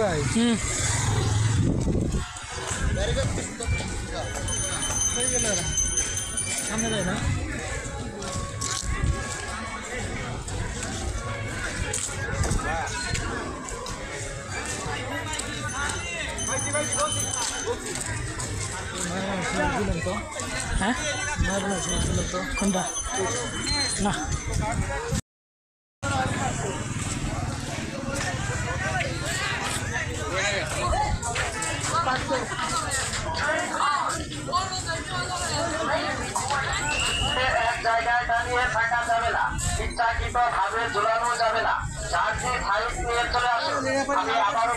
ভাই হুম। সামনে যায় না হ্যাঁ? কোনটা? না। জায়গায় দাঁড়িয়ে থাকা যাবে না। ইচ্ছাকৃত ভাবে জোড়ানো যাবে না। যার ফাইল নিয়ে চলে আসুন। আমি আবারও